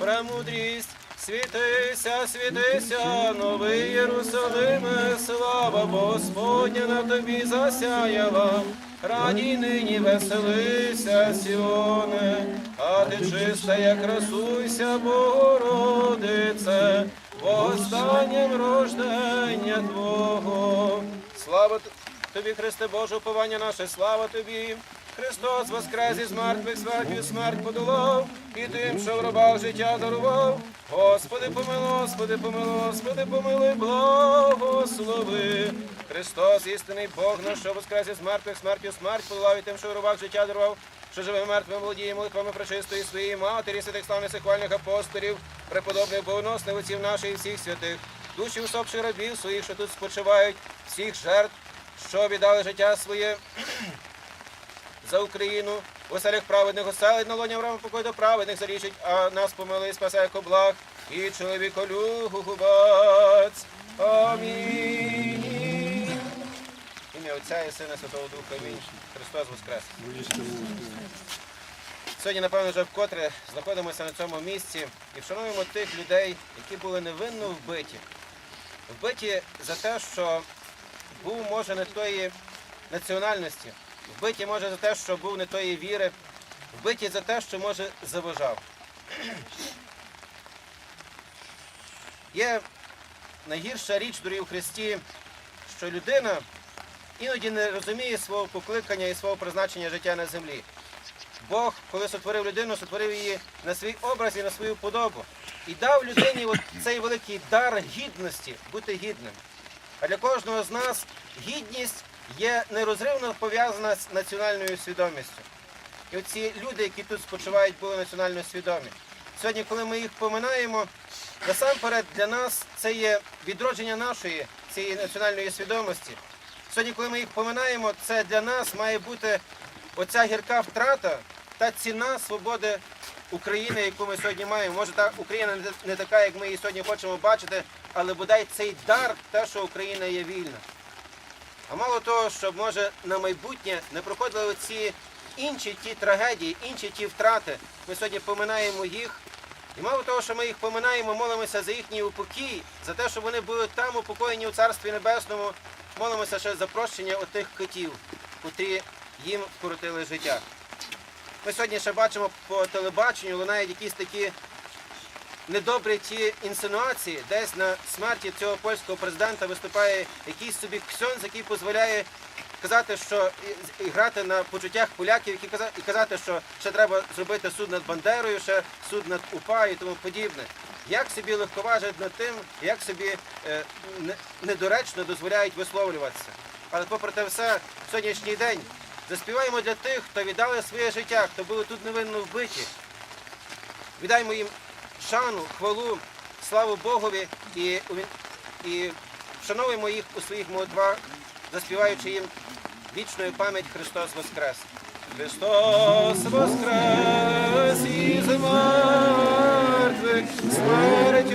премудрість. Світися, світися, новий Єрусалиме, слава Господня на тобі засяяла. Радій нині веселися, Сіоне, а ти чиста, як красуйся, Богородице, востаннім рождення Твого. Слава тобі, Христе Боже, уповання наше, слава тобі. Христос воскрес із мертвих смертю смерть подолав, і тим, що в рабах життя дарував. Господи, помилуй, Господи, помилуй, Господи, помилуй, благослови. Христос, істинний Бог наш, що воскрес із мертвих смертю смерть подолав, і тим, що в рабах життя дарував. Що живе мертвим володіє молитвами пречистої своєї матері, святих славних сихвальних апостолів, преподобних богоносних отців наших і всіх святих, душі усопших рабів своїх, що тут спочивають, всіх жертв, що віддали життя своє за Україну, оселях праведних оселить на лоні Авраама покой до праведних зарічить, а нас помилуй, спасай як благ, і чоловіколюгу губаць. Амінь. Ім'я Отця і Сина Святого Духа. Амінь. Христос Воскрес. Сьогодні, напевно, вже вкотре знаходимося на цьому місці і вшануємо тих людей, які були невинно вбиті. Вбиті за те, що був, може, не тої національності, вбиті, може, за те, що був не тої віри, вбиті за те, що, може, заважав. Є найгірша річ, дорогі в Христі, що людина іноді не розуміє свого покликання і свого призначення життя на землі. Бог, коли сотворив людину, сотворив її на свій образ і на свою подобу. І дав людині цей великий дар гідності бути гідним. А для кожного з нас гідність є нерозривно пов'язана з національною свідомістю. І оці люди, які тут спочивають, були національно свідомі. Сьогодні, коли ми їх поминаємо, насамперед для нас це є відродження нашої цієї національної свідомості. Сьогодні, коли ми їх поминаємо, це для нас має бути оця гірка втрата та ціна свободи України, яку ми сьогодні маємо. Може, та Україна не- така, як ми її сьогодні хочемо бачити, але бодай цей дар, те, що Україна є вільна. А мало того, щоб може на майбутнє не проходили оці інші ті трагедії, інші ті втрати. Ми сьогодні поминаємо їх. І мало того, що ми їх поминаємо, молимося за їхній упокій, за те, щоб вони були там упокоєні у Царстві Небесному, молимося ще за прощення отих котів, котрі їм вкоротили життя. Ми сьогодні ще бачимо по телебаченню, лунають якісь такі недобрі ті інсинуації. Десь на смерті цього польського президента виступає якийсь собі ксьонз, який дозволяє казати, що і- грати на почуттях поляків, які і казати, що ще треба зробити суд над Бандерою, ще суд над УПА і тому подібне. Як собі легковажать над тим, як собі е, недоречно дозволяють висловлюватися. Але попри те все, в сьогоднішній день заспіваємо для тих, хто віддали своє життя, хто були тут невинно вбиті. Віддаймо їм шану, хвалу, славу Богові і, і вшановуємо їх у своїх молитвах, заспіваючи їм вічною пам'ять Христос Воскрес. Христос Воскрес із мертвих, смерть